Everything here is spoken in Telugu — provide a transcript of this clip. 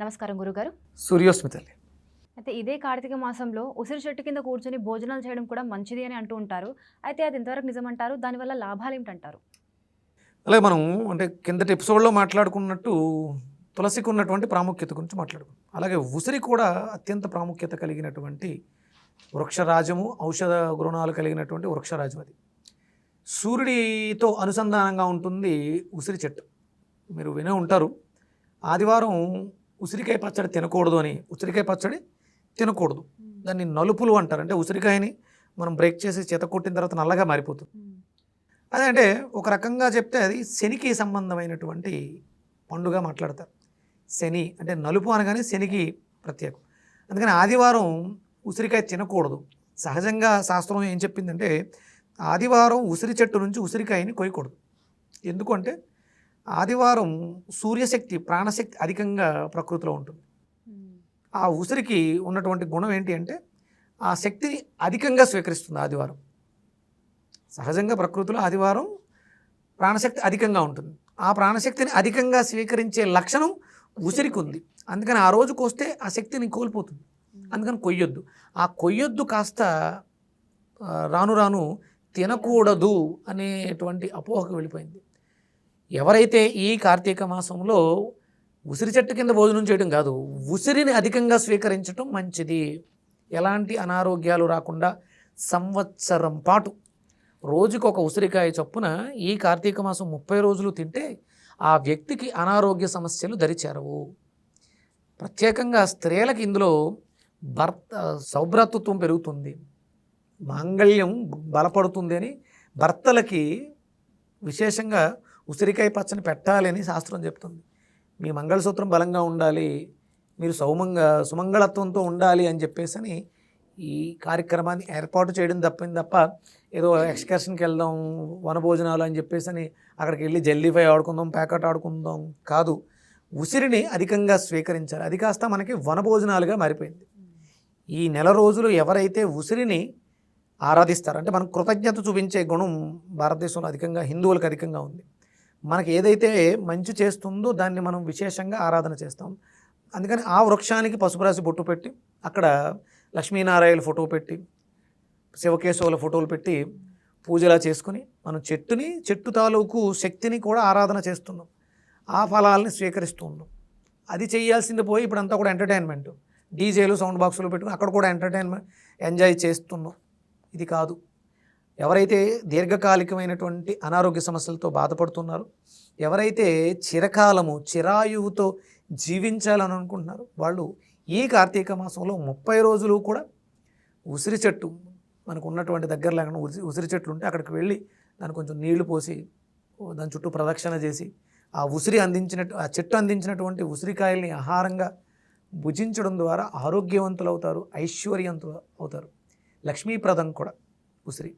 నమస్కారం గురుగారు. సూర్యోస్మి తల్లి అయితే ఇదే కార్తీక మాసంలో ఉసిరి చెట్టు కింద కూర్చొని భోజనాలు చేయడం కూడా మంచిది అని అంటూ ఉంటారు. అయితే అది ఎంతవరకు నిజమంటారు? దానివల్ల లాభాలు ఏమిటంటారు? అలాగే మనం అంటే కిందటి ఎపిసోడ్లో మాట్లాడుకున్నట్టు తులసికి ఉన్నటువంటి ప్రాముఖ్యత గురించి మాట్లాడుకున్నాం అలాగే ఉసిరి కూడా అత్యంత ప్రాముఖ్యత కలిగినటువంటి వృక్షరాజము ఔషధ గుణాలు కలిగినటువంటి వృక్షరాజం అది. సూర్యుడితో అనుసంధానంగా ఉంటుంది ఉసిరి చెట్టు. మీరు వినే ఉంటారు. ఆదివారం ఉసిరికాయ పచ్చడి తినకూడదు అని ఉసిరికాయ పచ్చడి తినకూడదు. దాన్ని నలుపులు అంటారు. అంటే ఉసిరికాయని మనం బ్రేక్ చేసి చేత కొట్టిన తర్వాత నల్లగా మారిపోతుంది. అదే అంటే ఒక రకంగా చెప్తే అది శనికి సంబంధమైనటువంటి పండుగ మాట్లాడతారు. శని అంటే నలుపు అనగానే శనికి ప్రత్యేకం. అందుకని ఆదివారం ఉసిరికాయ తినకూడదు. సహజంగా శాస్త్రం ఏం చెప్పిందంటే ఆదివారం ఉసిరి చెట్టు నుంచి ఉసిరికాయని కొయ్యకూడదు. ఎందుకంటే ఆదివారం సూర్యశక్తి ప్రాణశక్తి అధికంగా ప్రకృతిలో ఉంటుంది. ఆ ఉసిరికి ఉన్నటువంటి గుణం ఏంటి అంటే ఆ శక్తిని అధికంగా స్వీకరిస్తుంది ఆదివారం. సహజంగా ప్రకృతిలో ఆదివారం ప్రాణశక్తి అధికంగా ఉంటుంది. ఆ ప్రాణశక్తిని అధికంగా స్వీకరించే లక్షణం ఉసిరికి ఉంది అందుకని ఆ రోజుకు వస్తే ఆ శక్తిని కోల్పోతుంది. అందుకని కొయ్యొద్దు. ఆ కొయ్యొద్దు కాస్త రాను రాను తినకూడదు అనేటువంటి అపోహకు వెళ్ళిపోయింది. ఎవరైతే ఈ కార్తీక మాసంలో ఉసిరి చెట్టు కింద భోజనం చేయడం కాదు ఉసిరిని అధికంగా స్వీకరించడం మంచిది. ఎలాంటి అనారోగ్యాలు రాకుండా సంవత్సరం పాటు రోజుకు ఒక ఉసిరికాయ చొప్పున ఈ కార్తీక మాసం ముప్పై రోజులు తింటే ఆ వ్యక్తికి అనారోగ్య సమస్యలు దరిచేరవు. ప్రత్యేకంగా స్త్రీలకు ఇందులో భర్త సౌభ్రతత్వం పెరుగుతుంది. మాంగళ్యం బలపడుతుంది అని భర్తలకి విశేషంగా ఉసిరికాయ పచ్చని పెట్టాలి అని శాస్త్రం చెప్తుంది. మీ మంగళసూత్రం బలంగా ఉండాలి మీరు సౌమంగ సుమంగళత్వంతో ఉండాలి అని చెప్పేసి అని ఈ కార్యక్రమాన్ని ఏర్పాటు చేయడం తప్పింది తప్ప ఏదో ఎక్స్కర్షన్కి వెళ్దాం వనభోజనాలు అని చెప్పేసి అని అక్కడికి వెళ్ళి జల్లీఫై ఆడుకుందాం ప్యాకెట్ ఆడుకుందాం కాదు. ఉసిరిని అధికంగా స్వీకరించాలి. అది కాస్త మనకి వనభోజనాలుగా మారిపోయింది. ఈ నెల రోజులు ఎవరైతే ఉసిరిని ఆరాధిస్తారు అంటే మనం కృతజ్ఞత చూపించే గుణం భారతదేశంలో అధికంగా హిందువులకు అధికంగా ఉంది. మనకి ఏదైతే మంచి చేస్తుందో దాన్ని మనం విశేషంగా ఆరాధన చేస్తాం. అందుకని ఆ వృక్షానికి పసుపు రాసి బొట్టు పెట్టి అక్కడ లక్ష్మీనారాయణ ఫోటో పెట్టి శివకేశవుల ఫోటోలు పెట్టి పూజలా చేసుకుని మనం చెట్టుని చెట్టు తాలూకు శక్తిని కూడా ఆరాధన చేస్తున్నాం. ఆ ఫలాలని స్వీకరిస్తూ ఉన్నాం అది చేయాల్సింది పోయి ఇప్పుడు అంతా కూడా ఎంటర్టైన్మెంట్. డీజేలు సౌండ్ బాక్సులు పెట్టుకుని అక్కడ కూడా ఎంటర్టైన్మెంట్ ఎంజాయ్ చేస్తున్నాం. ఇది కాదు. ఎవరైతే దీర్ఘకాలికమైనటువంటి అనారోగ్య సమస్యలతో బాధపడుతున్నారో ఎవరైతే చిరకాలము చిరాయువుతో జీవించాలని అనుకుంటున్నారో వాళ్ళు ఈ కార్తీక మాసంలో ముప్పై రోజులు కూడా ఉసిరి చెట్టు మనకు ఉన్నటువంటి దగ్గర లేకుండా ఉసిరి ఉసిరి చెట్లు ఉంటే అక్కడికి వెళ్ళి దాన్ని కొంచెం నీళ్ళు పోసి దాని చుట్టూ ప్రదక్షిణ చేసి ఆ ఉసిరి అందించినట్టు ఆ చెట్టు అందించినటువంటి ఉసిరికాయల్ని ఆహారంగా భుజించడం ద్వారా ఆరోగ్యవంతులు అవుతారు ఐశ్వర్యవంతులు అవుతారు. లక్ష్మీప్రదం కూడా ఉసిరి.